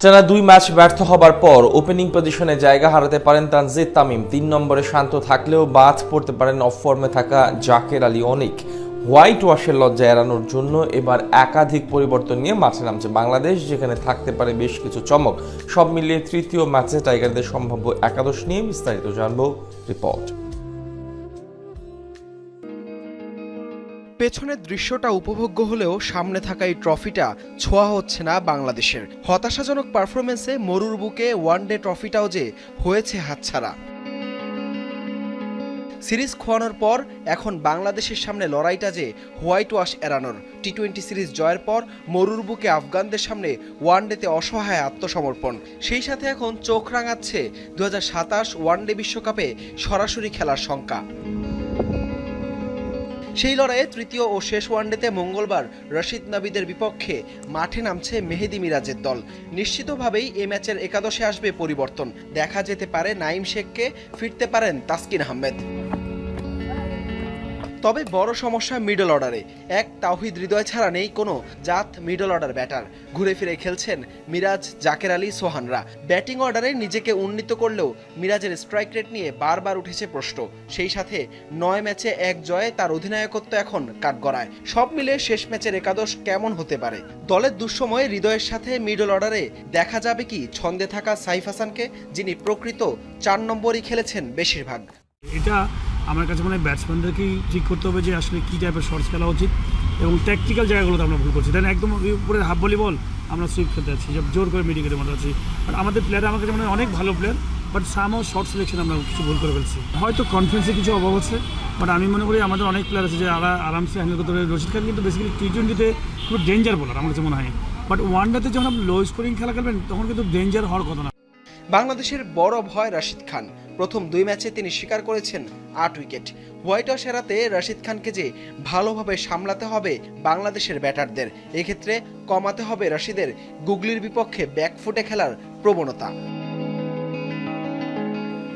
টানা দুই ম্যাচ ব্যর্থ হবার পর ওপেনিং পজিশনে জায়গা হারাতে পারেন তানজিদ তামিম। তিন নম্বরে শান্ত থাকলেও বাদ পড়তে পারেন অফ ফর্মে থাকা জাকের আলী অনিক। হোয়াইট ওয়াশের লজ্জা এড়ানোর জন্য এবার একাধিক পরিবর্তন নিয়ে মাঠে নামছে বাংলাদেশ, যেখানে থাকতে পারে বেশ কিছু চমক। সব মিলিয়ে তৃতীয় ম্যাচে টাইগারদের সম্ভাব্য একাদশ নিয়ে বিস্তারিত জানব রিপোর্ট। পেছনের দৃশ্যটা উপভোগ্য হলেও সামনে থাকা এই ট্রফিটা ছোঁয়া হচ্ছে না বাংলাদেশের। হতাশাজনক পারফরমেন্সে মরুর বুকে ওয়ানডে ট্রফিটাও যে হয়েছে হাতছাড়া। সিরিজ খোয়ানোর পর এখন বাংলাদেশের সামনে লড়াইটা যে হোয়াইট ওয়াশ এড়ানোর। টি টোয়েন্টি সিরিজ জয়ের পর মরুর বুকে আফগানদের সামনে ওয়ানডেতে অসহায় আত্মসমর্পণ। সেই সাথে এখন চোখ রাঙাচ্ছে দু হাজার সাতাশ ওয়ানডে বিশ্বকাপে সরাসরি খেলার শঙ্কা। সেই লড়াইয়ে তৃতীয় ও শেষ ওয়ানডেতে মঙ্গলবার রশিদ নাবিদের বিপক্ষে মাঠে নামছে মেহেদি মিরাজের দল। নিশ্চিতভাবেই এ ম্যাচের একাদশে আসবে পরিবর্তন। দেখা যেতে পারে নাইম শেখকে ফিরতে পারেন তাসকিন আহমেদ। তবে বড় সমস্যা মিডল অর্ডারে এক, তাওহিদ হৃদয় ছাড়া নেই কোনো। জাত মিডল অর্ডার ব্যাটার ঘুরে ফিরে খেলছেন মিরাজ, জাকের আলী, সোহানরা। ব্যাটিং অর্ডারে নিজেকে উন্নীত করলেও মিরাজের স্ট্রাইক রেট নিয়ে বারবার উঠেছে প্রশ্ন। সেই সাথে নয় ম্যাচে এক জয়ে তার অধিনায়কত্ব এখন কাঠগড়ায়। সব মিলে শেষ ম্যাচের একাদশ কেমন হতে পারে? দলের দুঃসময়ে হৃদয়ের সাথে মিডল অর্ডারে দেখা যাবে কি ছন্দে থাকা সাইফ হাসানকে, যিনি প্রকৃত চার নম্বরই খেলেছেন বেশিরভাগ। এটা আমার কাছে মনে হয় ব্যাটসম্যানদেরকেই ঠিক করতে হবে যে আসলে কী টাইপের শর্টস খেলা উচিত এবং ট্যাকটিক্যাল জায়গাগুলোতে আমরা ভুল করছি। দেন একদম উপরে হাফ ভলি বল আমরা সুইপ খেলতে যাচ্ছি জোর করে মিডিকেটের মতো আছি। আর আমাদের প্লেয়ার আমার কাছে মনে হয় অনেক ভালো প্লেয়ার বাট সামও শর্ট সিলেকশন আমরা কিছু ভুল করে ফেলছি। হয়তো কনফিডেন্সে কিছু অভাব আছে বাট আমি মনে করি আমাদের অনেক প্লেয়ার আছে যে আরা, আরামসে হ্যান্ডেল করতে পারে। রশিদ খান কিন্তু বেসিক্যালি টি টোয়েন্টিতে খুব ডেঞ্জার বলার আমার কাছে মনে হয়। বাট ওয়ান ডেতে যখন আপনি লো স্কোরিং খেলা খেলবেন, তখন কিন্তু ডেঞ্জার হওয়ার কথা না। বাংলাদেশের বড় ভয় রাশিদ খান। প্রথম দুই ম্যাচে তিনি স্বীকার করেছেন আট উইকেট। হোয়াইট হাউস এড়াতে রাশিদ খানকে যে ভালোভাবে সামলাতে হবে বাংলাদেশের ব্যাটারদের, এক্ষেত্রে কমাতে হবে রাশিদের গুগলির বিপক্ষে ব্যাকফুটে খেলার প্রবণতা।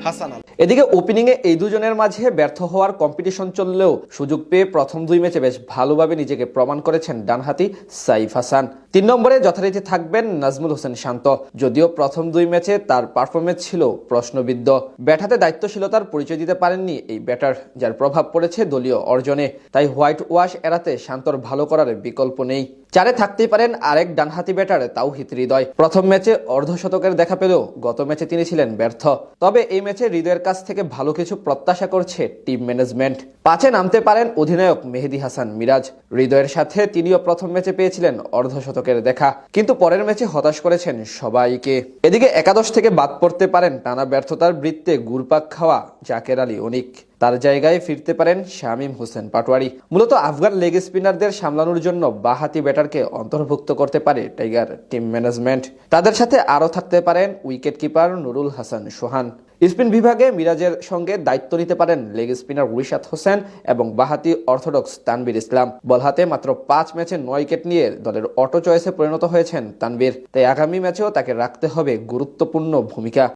হাসান এদিকে ওপেনিংয়ে এই দুজনের মাঝে ব্যর্থ হওয়ার কম্পিটিশন চললেও সুযোগ পেয়ে প্রথম দুই ম্যাচে বেশ ভালোভাবে নিজেকে প্রমাণ করেছেন ডানহাতি সাইফ হাসান। তিন নম্বরে যথারীতি থাকবেন নাজমুল হোসেন শান্ত। যদিও প্রথম দুই ম্যাচে তার পারফরমেন্স ছিল প্রশ্নবিদ্ধ। ব্যাটাতে দায়িত্বশীলতার পরিচয় দিতে পারেননি এই ব্যাটার, যার প্রভাব পড়েছে দলীয় অর্জনে। তাই হোয়াইট ওয়াশ এড়াতে শান্তর ভালো করার বিকল্প নেই। চারে থাকতেই পারেন আরেক ডানহাতি ব্যাটার তাওহিদ হৃদয়। প্রথম ম্যাচে অর্ধশতকের দেখা পেলেও গত ম্যাচে তিনি ছিলেন ব্যর্থ। তবে এই ম্যাচে হৃদয়ের কাছ থেকে ভালো কিছু প্রত্যাশা করছে টিম ম্যানেজমেন্ট। পাঁচে নামতে পারেন অধিনায়ক মেহেদি হাসান মিরাজ। হৃদয়ের সাথে তিনিও প্রথম ম্যাচে পেয়েছিলেন অর্ধশতকের দেখা, কিন্তু পরের ম্যাচে হতাশ করেছেন সবাইকে। এদিকে একাদশ থেকে বাদ পড়তে পারেন টানা ব্যর্থতার বৃত্তে গুরপাক খাওয়া জাকের আলী অনিক। তার জায়গায় ফিরতে পারেন শামীম হোসেন পাটোয়ারি। মূলত আফগান লেগ স্পিনারদের সামলানোর জন্য বাহাতি ব্যাটারকে অন্তর্ভুক্ত করতে পারে টাইগার টিম ম্যানেজমেন্ট। তাদের সাথে আরও থাকতে পারেন wicket keeper Nurul Hasan Sohan. Spin বিভাগে মিরাজের সঙ্গে দায়িত্ব নিতে পারেন লেগ স্পিনার রিশাদ হোসেন এবং বাহাতি অর্থোডক্স তানবির ইসলাম। বল হাতে মাত্র পাঁচ ম্যাচে নয় উইকেট নিয়ে দলের অটো চয়েসে পরিণত হয়েছেন তানবির তাই আগামী ম্যাচেও তাকে রাখতে হবে গুরুত্বপূর্ণ ভূমিকা।